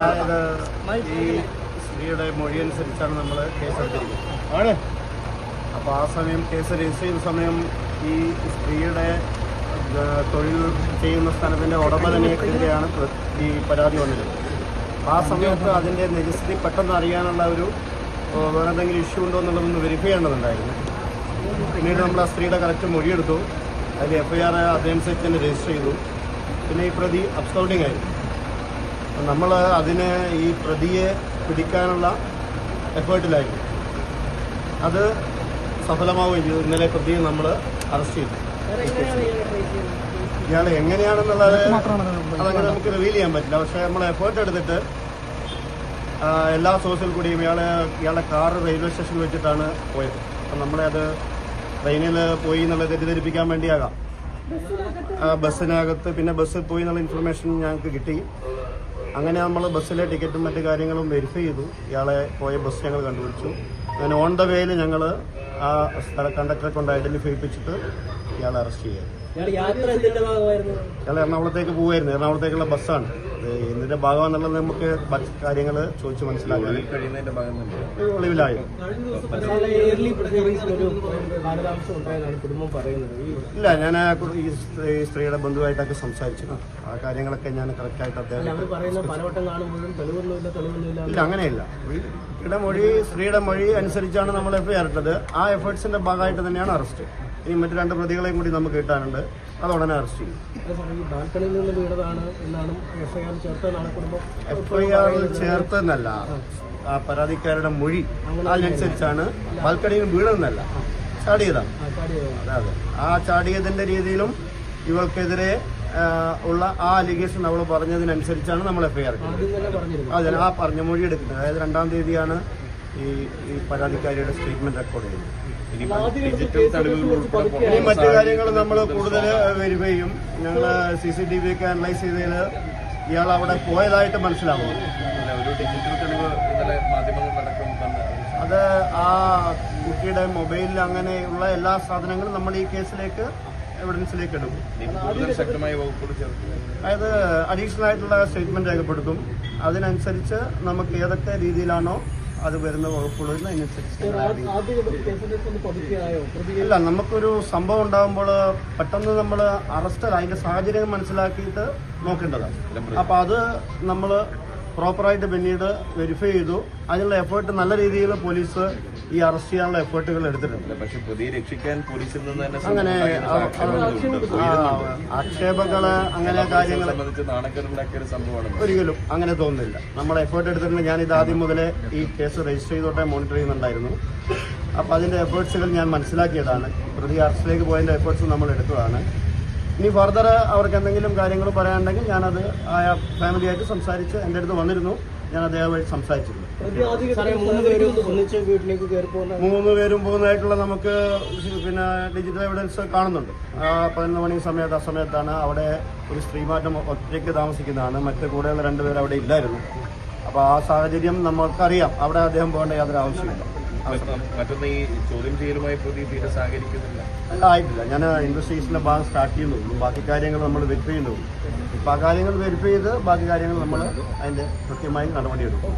അതായത് ഈ സ്ത്രീയുടെ മൊഴി അനുസരിച്ചാണ് നമ്മൾ കേസെടുത്തിരിക്കുന്നത് ആണ്. അപ്പോൾ ആ സമയം കേസ് രജിസ്റ്റർ ചെയ്ത സമയം ഈ സ്ത്രീയുടെ തൊഴിൽ ചെയ്യുന്ന സ്ഥലത്തിന്റെ ഉടമ തന്നെ പ്ര- ഈ പരാതി വന്നിരുന്നത്. ആ സമയത്ത് അതിന്റെ നിജസ്ഥിതി പെട്ടെന്ന് അറിയാനുള്ള ഒരു വേറെ എന്തെങ്കിലും ഇഷ്യൂ ഉണ്ടോ എന്നുള്ളതൊന്ന് വെരിഫൈ ചെയ്യേണ്ടതുണ്ടായിരുന്നു. പിന്നീട് നമ്മൾ ആ സ്ത്രീയുടെ കറക്റ്റ് മൊഴിയെടുത്തു. അതിൽ എഫ് ഐ ആർ അതനുസരിച്ച് തന്നെ രജിസ്റ്റർ ചെയ്തു. പിന്നെ ഈ പ്രതി അബ്സൗണ്ടിങ് ആയിരുന്നു നമ്മൾ അതിന് ഈ പ്രതിയെ പിടിക്കാനുള്ള എഫേർട്ടിലായിരുന്നു അത് സഫലമാവുകയും ചെയ്തു. ഇന്നലെ പ്രതിയെ നമ്മൾ അറസ്റ്റ് ചെയ്തു. ഇയാൾ എങ്ങനെയാണെന്നുള്ളത് അതങ്ങനെ നമുക്ക് റിവീൽ ചെയ്യാൻ പറ്റില്ല. പക്ഷേ നമ്മൾ എഫേർട്ട് എടുത്തിട്ട് എല്ലാ സോഴ്സിൽ കൂടിയും ഇയാളെ ഇയാളെ കാർ റെയിൽവേ സ്റ്റേഷനിൽ വെച്ചിട്ടാണ് പോയത്. അപ്പം നമ്മളെ അത് ട്രെയിനിൽ പോയി എന്നുള്ളത് തെറ്റിദ്ധരിപ്പിക്കാൻ വേണ്ടിയാകാം. ആ, ബസ്സിനകത്ത് പിന്നെ ബസ്സിൽ പോയി എന്നുള്ള ഇൻഫർമേഷൻ ഞങ്ങൾക്ക് കിട്ടി. അങ്ങനെ നമ്മൾ ബസ്സിലെ ടിക്കറ്റും മറ്റു കാര്യങ്ങളും വെരിഫൈ ചെയ്തു. ഇയാളെ പോയ ബസ് ഞങ്ങൾ കണ്ടുപിടിച്ചു. അങ്ങനെ ഓൺ ദ വേയിൽ ഞങ്ങൾ ആ സ്ഥല കണ്ടക്ടറെ കൊണ്ട് ഐഡന്റിഫൈ ചെയ്യിപ്പിച്ചിട്ട് ഇയാളെ അറസ്റ്റ് ചെയ്യുക ഇയാൾ എറണാകുളത്തേക്ക് പോവായിരുന്നു. എറണാകുളത്തേക്കുള്ള ബസ്സാണ്. എന്തിന്റെ ഭാഗമാണെന്നുള്ളത് നമുക്ക് മറ്റ് കാര്യങ്ങൾ ചോദിച്ച് മനസ്സിലാക്കാൻ ഒളിവിലായി. എയർലി പ്രൊസീഡിങ്സിൽ ഒരു കാലതാമസം ഉണ്ടായതാണ് കുടുംബം പറയുന്നത്. ഇല്ല ഞാൻ ഈ സ്ത്രീ- സ്ത്രീയുടെ ബന്ധുവായിട്ടൊക്കെ സംസാരിച്ചിരുന്നു. ആ കാര്യങ്ങളൊക്കെ ഞാൻ കറക്റ്റായിട്ട് അദ്ദേഹം ഇല്ല അങ്ങനെയില്ല. സ്ത്രീയുടെ മൊഴി സ്ത്രീയുടെ മൊഴി അനുസരിച്ചാണ് നമ്മൾ എഫ് ഐ ആർ ഇട്ടത് ആ എഫേർട്സിന്റെ ഭാഗമായിട്ട് തന്നെയാണ് അറസ്റ്റ് ഇനി മറ്റു രണ്ട് പ്രതികളെയും കൂടി നമുക്ക് കിട്ടാനുണ്ട്. അത് ഉടനെ അറസ്റ്റ് ചെയ്യും. എഫ്ഐആറിൽ ചേർത്തെന്നല്ല ആ. പരാതിക്കാരുടെ മൊഴി അതിനനുസരിച്ചാണ് ബാൽക്കണിയിൽ വീണെന്നല്ല ചാടിയതാണ്. അതെ അതെ. ആ ചാടിയതിന്റെ രീതിയിലും ഇവൾക്കെതിരെ ഉള്ള ആ അലിഗേഷൻ അവൾ പറഞ്ഞതിനനുസരിച്ചാണ് നമ്മൾ എഫ്ഐആർ അതെ ആ പറഞ്ഞ മൊഴി എടുക്കുന്നത്. അതായത് രണ്ടാം തീയതിയാണ് ഈ ഈ പരാതിക്കാരിയുടെ സ്റ്റേറ്റ്മെന്റ് റെക്കോർഡ് ചെയ്യുന്നത് ഡിജിറ്റൽ തെളിവുകൾ ഉൾപ്പെടെ ഇനി മറ്റു കാര്യങ്ങൾ നമ്മൾ കൂടുതൽ വെരിഫൈ ചെയ്യും ഞങ്ങൾ സി സി ടി വി ഒക്കെ അനലൈസ് ചെയ്തതിൽ ഇയാൾ അവിടെ പോയതായിട്ട് മനസ്സിലാവും. അത് ആ കുട്ടിയുടെ മൊബൈലിൽ അങ്ങനെയുള്ള എല്ലാ സാധനങ്ങളും നമ്മൾ ഈ കേസിലേക്ക് എവിഡൻസിലേക്ക് എടുക്കും അതായത് അഡീഷണൽ ആയിട്ടുള്ള സ്റ്റേറ്റ്മെന്റ് രേഖപ്പെടുത്തും. അതിനനുസരിച്ച് നമുക്ക് ഏതൊക്കെ രീതിയിലാണോ അത് വരുന്ന വകുപ്പുകൾ അതിനനുസരിച്ച് ഇല്ല നമുക്കൊരു സംഭവം ഉണ്ടാകുമ്പോൾ പെട്ടെന്ന് നമ്മൾ അറസ്റ്റ് അതിന്റെ സാഹചര്യം മനസ്സിലാക്കിയിട്ട് നോക്കേണ്ടതാണ്. അപ്പൊ അത് നമ്മൾ പ്രോപ്പറായിട്ട് പിന്നീട് വെരിഫൈ ചെയ്തു. അതിനുള്ള എഫേർട്ട് നല്ല രീതിയിൽ പോലീസ് ഈ അറസ്റ്റ് ചെയ്യാനുള്ള എഫേർട്ടുകൾ എടുത്തിട്ടുണ്ട്. പക്ഷെ പ്രതിയെ രക്ഷിക്കാൻ പോലീസിൽ നിന്ന് തന്നെ അങ്ങനെ ആക്ഷേപങ്ങൾ അങ്ങനെ കാര്യങ്ങൾ സംബന്ധിച്ച് നാണക്കേടുണ്ടാക്കിയ ഒരു സംഭവമാണ്. ഒരിക്കലും അങ്ങനെ തോന്നുന്നില്ല. നമ്മൾ എഫേർട്ട് എടുത്തിട്ടുണ്ട്. ഞാൻ ഇത് ആദ്യം മുതലേ ഈ കേസ് രജിസ്റ്റർ ചെയ്തോട്ടെ മോണിറ്റർ ചെയ്യുന്നുണ്ടായിരുന്നു. അപ്പോൾ അതിന്റെ എഫേർട്സുകൾ ഞാൻ മനസ്സിലാക്കിയതാണ്. പ്രതി അറസ്റ്റിലേക്ക് പോയതിന്റെ എഫേർട്സ് നമ്മൾ എടുത്തതാണ്. ഇനി ഫർദർ അവർക്ക് എന്തെങ്കിലും കാര്യങ്ങൾ പറയാനുണ്ടെങ്കിൽ ഞാനത് ആ ഫാമിലി ആയിട്ട് സംസാരിച്ച് എന്റെ അടുത്ത് വന്നിരുന്നു. ഞാൻ അദ്ദേഹമായിട്ട് സംസാരിച്ചിരുന്നു. മൂന്ന് പേരും പോകുന്നതായിട്ടുള്ള നമുക്ക് പിന്നെ ഡിജിറ്റൽ എവിഡൻസ് കാണുന്നുണ്ട്. ആ പതിനൊന്ന് മണി സമയത്ത് ആ സമയത്താണ് അവിടെ ഒരു സ്ത്രീമാറ്റം ഒറ്റയ്ക്ക് താമസിക്കുന്നതാണ്. മറ്റ് കൂടെയുള്ള രണ്ടുപേർ അവിടെ ഇല്ലായിരുന്നു. അപ്പോൾ ആ സാഹചര്യം നമുക്കറിയാം. അവിടെ അദ്ദേഹം പോകേണ്ട യാതൊരു ആവശ്യമില്ല മറ്റൊന്ന് ഈ ചോദ്യം ചെയ്യലുമായി പ്രതി തീരെ സഹകരിക്കുന്നില്ല. അല്ല ആയിട്ടില്ല. ഞാൻ ഇൻവെസ്റ്റിഗേഷന്റെ ഭാഗം സ്റ്റാർട്ട് ചെയ്യുന്നുള്ളൂ ബാക്കി കാര്യങ്ങൾ നമ്മൾ വെരിഫൈ ചെയ്യുന്നുള്ളൂ ഇപ്പോൾ ആ കാര്യങ്ങൾ വെരിഫൈ ചെയ്ത് ബാക്കി കാര്യങ്ങൾ നമ്മൾ അതിന്റെ കൃത്യമായി നടപടിയെടുക്കും.